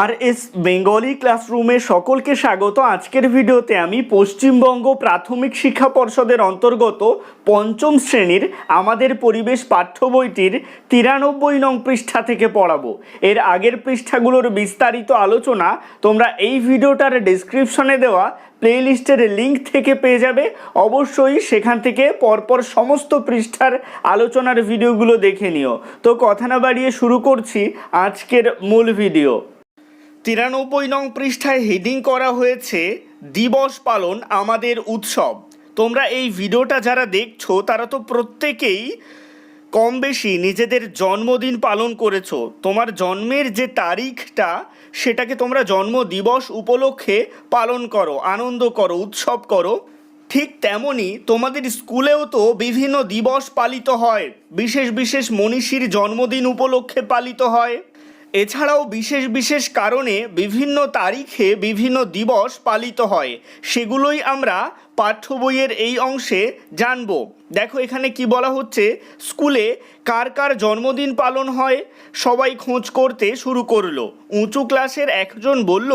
আর S Bengali ক্লাসরুমে সকলকে স্বাগত। আজকের ভিডিওতে আমি পশ্চিমবঙ্গ প্রাথমিক শিক্ষা পর্ষদের অন্তর্গত পঞ্চম শ্রেণির আমাদের পরিবেশ পাঠ্য বইটির তিরানব্বই নং পৃষ্ঠা থেকে পড়াবো। এর আগের পৃষ্ঠাগুলোর বিস্তারিত আলোচনা তোমরা এই ভিডিওটার ডেসক্রিপশনে দেওয়া প্লেলিস্টের লিঙ্ক থেকে পেয়ে যাবে। অবশ্যই সেখান থেকে পরপর সমস্ত পৃষ্ঠার আলোচনার ভিডিওগুলো দেখে নিও। তো কথা না বাড়িয়ে শুরু করছি আজকের মূল ভিডিও। তিরানব্বই নং পৃষ্ঠায় হেডিং করা হয়েছে, দিবস পালন আমাদের উৎসব। তোমরা এই ভিডিওটা যারা দেখছ, তারা তো প্রত্যেকেই কম বেশি নিজেদের জন্মদিন পালন করেছ। তোমার জন্মের যে তারিখটা, সেটাকে তোমরা জন্ম দিবস উপলক্ষে পালন করো, আনন্দ করো, উৎসব করো। ঠিক তেমনই তোমাদের স্কুলেও তো বিভিন্ন দিবস পালিত হয়। বিশেষ বিশেষ মনীষীর জন্মদিন উপলক্ষে পালিত হয়। এছাড়াও বিশেষ বিশেষ কারণে বিভিন্ন তারিখে বিভিন্ন দিবস পালিত হয়। সেগুলোই আমরা পাঠ্য বইয়ের এই অংশে জানব। দেখো এখানে কি বলা হচ্ছে? স্কুলে কার কার জন্মদিন পালন হয়? সবাই খোঁজ করতে শুরু করল। উঁচু ক্লাসের একজন বলল,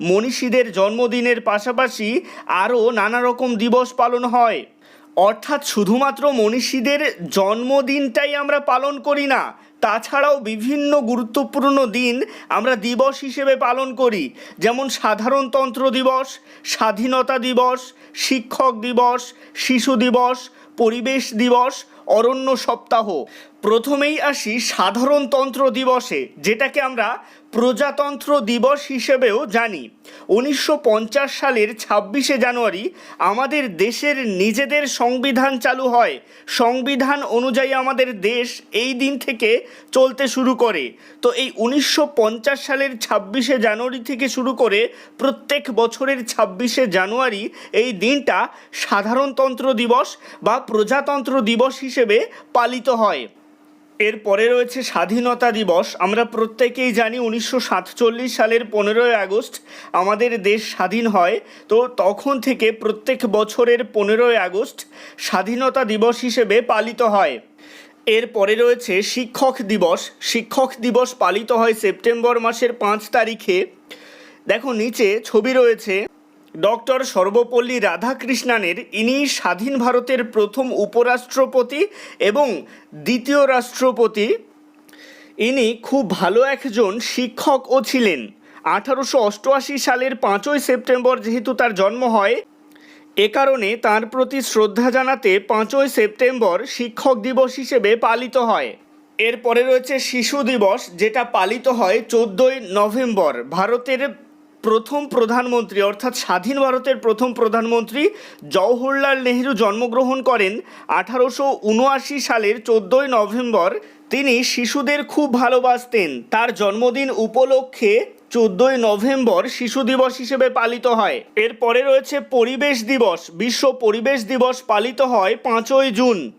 মনীষীদের জন্মদিনের পাশাপাশি আরও নানা রকম দিবস পালন হয়। অর্থাৎ শুধুমাত্র মনীষীদের জন্মদিনটাই আমরা পালন করি না তাছাড়াও বিভিন্ন গুরুত্বপূর্ণ দিন আমরা দিবস হিসেবে পালন করি। যেমন সাধারণতন্ত্র দিবস, স্বাধীনতা দিবস, শিক্ষক দিবস, শিশু দিবস, পরিবেশ দিবস অরণ্য সপ্তাহ। প্রথমেই আসি সাধারণতন্ত্র দিবসে, যেটাকে আমরা প্রজাতন্ত্র দিবস হিসেবেও জানি। উনিশশো পঞ্চাশ সালের ছাব্বিশে জানুয়ারি আমাদের দেশের নিজেদের সংবিধান চালু হয়। সংবিধান অনুযায়ী আমাদের দেশ এই দিন থেকে চলতে শুরু করে। তো এই উনিশশো পঞ্চাশ সালের ছাব্বিশে জানুয়ারি থেকে শুরু করে প্রত্যেক বছরের ছাব্বিশে জানুয়ারি এই দিনটা সাধারণতন্ত্র দিবস বা প্রজাতন্ত্র দিবস হিসেবে পালিত হয়। এরপরে রয়েছে স্বাধীনতা দিবস। আমরা প্রত্যেকেই জানি উনিশশো সাতচল্লিশ সালের পনেরোই আগস্ট আমাদের দেশ স্বাধীন হয়। তো তখন থেকে প্রত্যেক বছরের পনেরোই আগস্ট স্বাধীনতা দিবস হিসেবে পালিত হয়। এরপরে রয়েছে শিক্ষক দিবস। শিক্ষক দিবস পালিত হয় সেপ্টেম্বর মাসের পাঁচ তারিখে। দেখো নিচে ছবি রয়েছে। ডক্টর সর্বপল্লী রাধাকৃষ্ণানের ইনি স্বাধীন ভারতের প্রথম উপরাষ্ট্রপতি এবং দ্বিতীয় রাষ্ট্রপতি। ইনি খুব ভালো একজন শিক্ষকও ছিলেন। আঠারোশো অষ্টআশি সালের পাঁচই সেপ্টেম্বর যেহেতু তার জন্ম হয়, এ কারণে তার প্রতি শ্রদ্ধা জানাতে পাঁচই সেপ্টেম্বর শিক্ষক দিবস হিসেবে পালিত হয়। এরপরে রয়েছে শিশু দিবস, যেটা পালিত হয় চোদ্দই নভেম্বর, ভারতের প্রথম প্রধানমন্ত্রী, অর্থাৎ স্বাধীন ভারতের প্রথম প্রধানমন্ত্রী জওহরলাল নেহেরু জন্মগ্রহণ করেন আঠারোশো উনআশি সালের চোদ্দোই নভেম্বর। তিনি শিশুদের খুব ভালোবাসতেন। তার জন্মদিন উপলক্ষে চোদ্দোই নভেম্বর শিশু দিবস হিসেবে পালিত হয়। এরপরে রয়েছে পরিবেশ দিবস। বিশ্ব পরিবেশ দিবস পালিত হয় পাঁচই জুন।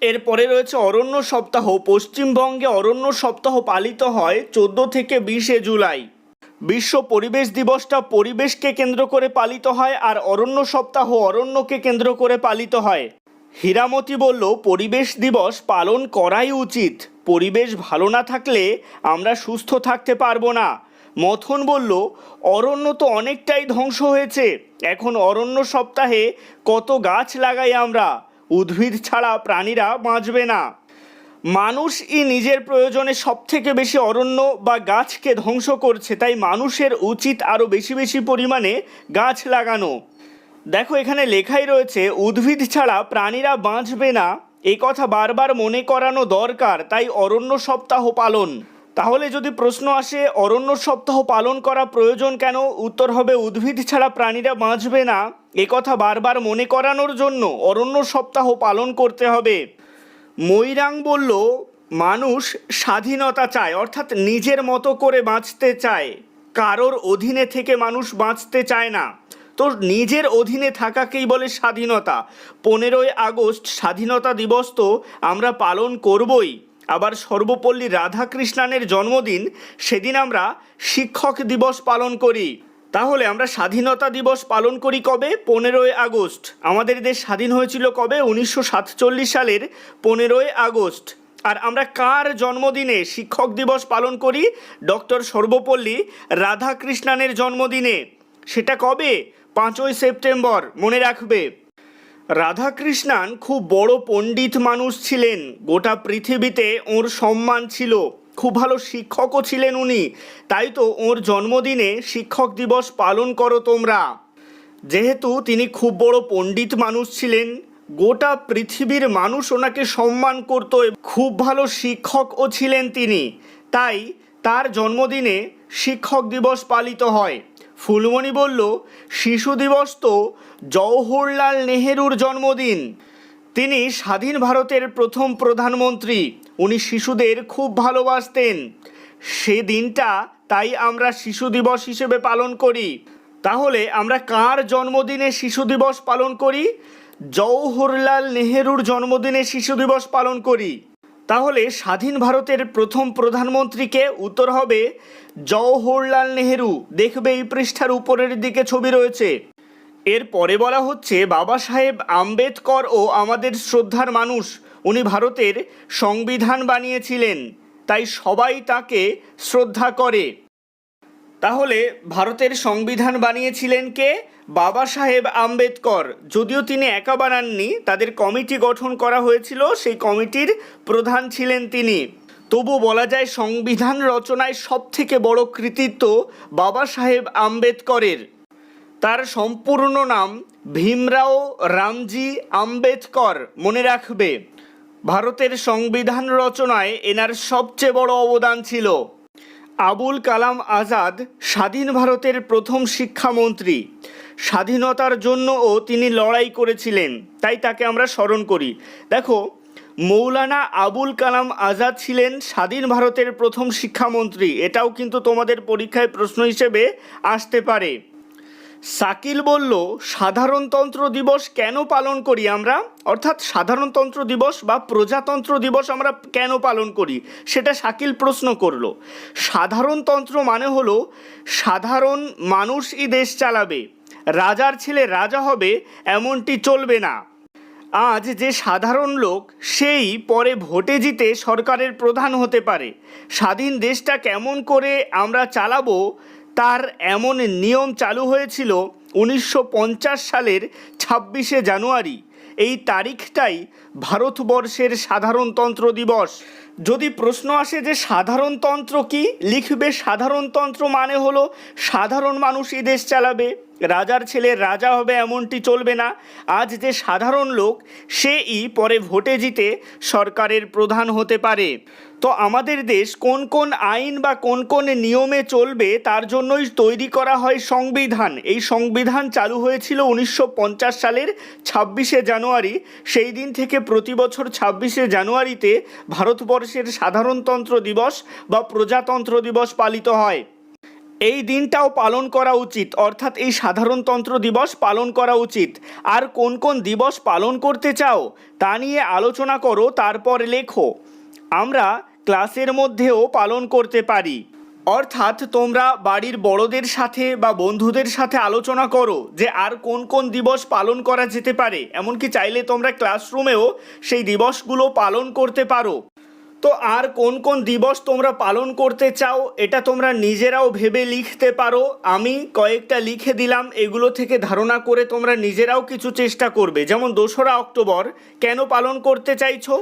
এরপরে রয়েছে অরণ্য সপ্তাহ। পশ্চিমবঙ্গে অরণ্য সপ্তাহ পালিত হয় চোদ্দ থেকে বিশে জুলাই। বিশ্ব পরিবেশ দিবসটা পরিবেশকে কেন্দ্র করে পালিত হয় আর অরণ্য সপ্তাহ অরণ্যকে কেন্দ্র করে পালিত হয়। হীরামতি বলল, পরিবেশ দিবস পালন করাই উচিত। পরিবেশ ভালো না থাকলে আমরা সুস্থ থাকতে পারব না। মথন বলল, অরণ্য তো অনেকটাই ধ্বংস হয়েছে। এখন অরণ্য সপ্তাহে কত গাছ লাগাই আমরা। উদ্ভিদ ছাড়া প্রাণীরা বাঁচবে না। মানুষই নিজের প্রয়োজনে সব থেকে বেশি অরণ্য বা গাছকে ধ্বংস করছে, তাই মানুষের উচিত আরও বেশি বেশি পরিমাণে গাছ লাগানো। দেখো, এখানে লেখাই রয়েছে, উদ্ভিদ ছাড়া প্রাণীরা বাঁচবে না। এই কথা বারবার মনে করানো দরকার, তাই অরণ্য সপ্তাহ পালন। তাহলে যদি প্রশ্ন আসে, অরণ্য সপ্তাহ পালন করা প্রয়োজন কেন? উত্তর হবে, উদ্ভিদ ছাড়া প্রাণীরা বাঁচবে না। এ কথা বারবার মনে করানোর জন্য অরণ্য সপ্তাহ পালন করতে হবে। মৈরাং বলল, মানুষ স্বাধীনতা চায়, অর্থাৎ নিজের মতো করে বাঁচতে চায়। কারোর অধীনে থেকে মানুষ বাঁচতে চায় না। তো নিজের অধীনে থাকাকেই বলে স্বাধীনতা। পনেরোই আগস্ট স্বাধীনতা দিবস তো আমরা পালন করবই। আবার সর্বপল্লী রাধাকৃষ্ণানের জন্মদিন, সেদিন আমরা শিক্ষক দিবস পালন করি। তাহলে আমরা স্বাধীনতা দিবস পালন করি কবে? পনেরোই আগস্ট। আমাদের দেশ স্বাধীন হয়েছিল কবে? উনিশশো সাতচল্লিশ সালের পনেরোই আগস্ট। আর আমরা কার জন্মদিনে শিক্ষক দিবস পালন করি? ডক্টর সর্বপল্লী রাধাকৃষ্ণানের জন্মদিনে। সেটা কবে? পাঁচই সেপ্টেম্বর। মনে রাখবে। রাধাকৃষ্ণান খুব বড় পণ্ডিত মানুষ ছিলেন। গোটা পৃথিবীতে ওর সম্মান ছিল। খুব ভালো শিক্ষকও ছিলেন উনি। তাই তো ওর জন্মদিনে শিক্ষক দিবস পালন করো তোমরা। যেহেতু তিনি খুব বড় পণ্ডিত মানুষ ছিলেন, গোটা পৃথিবীর মানুষ ওনাকে সম্মান করত খুব ভালো শিক্ষকও ছিলেন তিনি। তাই তার জন্মদিনে শিক্ষক দিবস পালিত হয়। ফুলমণি বলল, শিশু দিবস তো জওহরলাল নেহেরুর জন্মদিন। তিনি স্বাধীন ভারতের প্রথম প্রধানমন্ত্রী। উনি শিশুদের খুব ভালোবাসতেন। সে দিনটা তাই আমরা শিশু দিবস হিসেবে পালন করি। তাহলে আমরা কার জন্মদিনে শিশু দিবস পালন করি? জওহরলাল নেহেরুর জন্মদিনে শিশু দিবস পালন করি। তাহলে স্বাধীন ভারতের প্রথম প্রধানমন্ত্রীকে উত্তর হবে জওহরলাল নেহেরু। দেখবে এই পৃষ্ঠার উপরের দিকে ছবি রয়েছে। এর পরে বলা হচ্ছে, বাবা সাহেব আম্বেদকর ও আমাদের শ্রদ্ধার মানুষ। উনি ভারতের সংবিধান বানিয়েছিলেন, তাই সবাই তাকে শ্রদ্ধা করে। তাহলে ভারতের সংবিধান বানিয়েছিলেন কে? বাবা সাহেব আম্বেদকর। যদিও তিনি একা বানাননি, তাদের কমিটি গঠন করা হয়েছিল, সেই কমিটির প্রধান ছিলেন তিনি। তবু বলা যায় সংবিধান রচনায় সবথেকে বড় কৃতিত্ব বাবা সাহেব আম্বেদকরের। তার সম্পূর্ণ নাম ভীমরাও রামজি আম্বেদকর, মনে রাখবে। ভারতের সংবিধান রচনায় এনার সবচেয়ে বড় অবদান ছিল। আবুল কালাম আজাদ স্বাধীন ভারতের প্রথম শিক্ষামন্ত্রী। স্বাধীনতার জন্যও তিনি লড়াই করেছিলেন, তাই তাকে আমরা স্মরণ করি। দেখো, মৌলানা আবুল কালাম আজাদ ছিলেন স্বাধীন ভারতের প্রথম শিক্ষামন্ত্রী, এটাও কিন্তু তোমাদের পরীক্ষায় প্রশ্ন হিসেবে আসতে পারে। সাকিল বলল, সাধারণতন্ত্র দিবস কেন পালন করি আমরা? অর্থাৎ সাধারণতন্ত্র দিবস বা প্রজাতন্ত্র দিবস আমরা কেন পালন করি? সেটা শাকিল প্রশ্ন করল। সাধারণতন্ত্র মানে হলো, সাধারণ মানুষই দেশ চালাবে। রাজার ছেলে রাজা হবে, এমনটি চলবে না। আজ যে সাধারণ লোক, সেই পরে ভোটে জিতে সরকারের প্রধান হতে পারে। স্বাধীন দেশটা কেমন করে আমরা চালাবো তার এমন নিয়ম চালু হয়েছিল উনিশশো পঞ্চাশ সালের ছাব্বিশে জানুয়ারি। এই তারিখটাই ভারতবর্ষের সাধারণতন্ত্র দিবস। যদি প্রশ্ন আসে যে সাধারণতন্ত্র কি, লিখবে সাধারণতন্ত্র মানে হলো সাধারণ মানুষ মানুষই দেশ চালাবে, রাজার ছেলে রাজা হবে এমনটি চলবে না। আজ যে সাধারণ লোক, সেই পরে ভোটে জিতে সরকারের প্রধান হতে পারে। তো আমাদের দেশ কোন কোন আইন বা কোন কোন নিয়মে চলবে তার জন্যই তৈরি করা হয় সংবিধান। এই সংবিধান চালু হয়েছিল উনিশশো পঞ্চাশ সালের ছাব্বিশে জানুয়ারি। সেই দিন থেকে প্রতি বছর ছাব্বিশে জানুয়ারিতে ভারতবর্ষের সাধারণতন্ত্র দিবস বা প্রজাতন্ত্র দিবস পালিত হয়। এই দিনটাও পালন করা উচিত, অর্থাৎ এই সাধারণতন্ত্র দিবস পালন করা উচিত। আর কোন কোন দিবস পালন করতে চাও তা নিয়ে আলোচনা করো, তারপর লেখো। আমরা ক্লাসের মধ্যেও পালন করতে পারি। অর্থাৎ তোমরা বাড়ির বড়দের সাথে বা বন্ধুদের সাথে আলোচনা করো যে আর কোন কোন দিবস পালন করা যেতে পারে। এমনকি চাইলে তোমরা ক্লাসরুমেও সেই দিবসগুলো পালন করতে পারো। তো আর কোন কোন দিবস তোমরা পালন করতে চাও, এটা তোমরা নিজেরাও ভেবে লিখতে পারো। আমি কয়েকটা লিখে দিলাম, এগুলো থেকে ধারণা করে তোমরা নিজেরাও কিছু চেষ্টা করবে। যেমন দোসরা অক্টোবর, কেন পালন করতে চাইছো?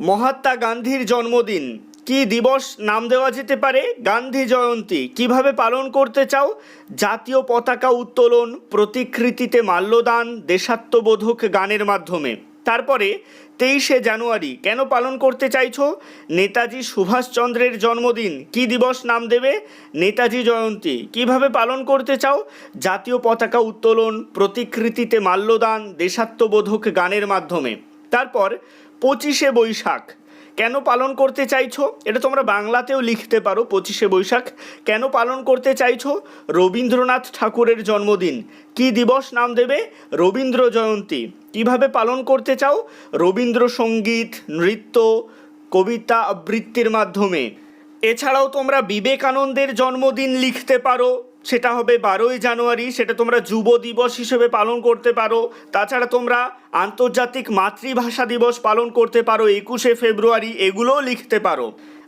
মহাত্মা গান্ধীর জন্মদিন। কি দিবস নাম দেওয়া যেতে পারে? গান্ধী জয়ন্তী কীভাবে পালন করতে চাও? জাতীয় পতাকা উত্তোলন, প্রতিকৃতিতে মাল্যদান, দেশাত্মবোধক গানের মাধ্যমে। তারপরে তেইশে জানুয়ারি কেন পালন করতে চাইছো? নেতাজি সুভাষচন্দ্রের জন্মদিন কি দিবস নাম দেবে? নেতাজি জয়ন্তী কীভাবে পালন করতে চাও? জাতীয় পতাকা উত্তোলন, প্রতিকৃতিতে মাল্যদান, দেশাত্মবোধক গানের মাধ্যমে। তারপর পঁচিশে বৈশাখ। কেন পালন করতে চাইছো? এটা তোমরা বাংলাতেও লিখতে পারো, পঁচিশে বৈশাখ। কেন পালন করতে চাইছো? রবীন্দ্রনাথ ঠাকুরের জন্মদিন। কি দিবস নাম দেবে? রবীন্দ্র জয়ন্তী। কীভাবে পালন করতে চাও? রবীন্দ্রসঙ্গীত, নৃত্য, কবিতা আবৃত্তির মাধ্যমে। এছাড়াও তোমরা বিবেকানন্দের জন্মদিন লিখতে পারো। সেটা হবে বারোই জানুয়ারি, সেটা তোমরা যুব দিবস হিসেবে পালন করতে পারো। তাছাড়া তোমরা আন্তর্জাতিক মাতৃভাষা দিবস পালন করতে পারো, একুশে ফেব্রুয়ারি, এগুলোও লিখতে পারো।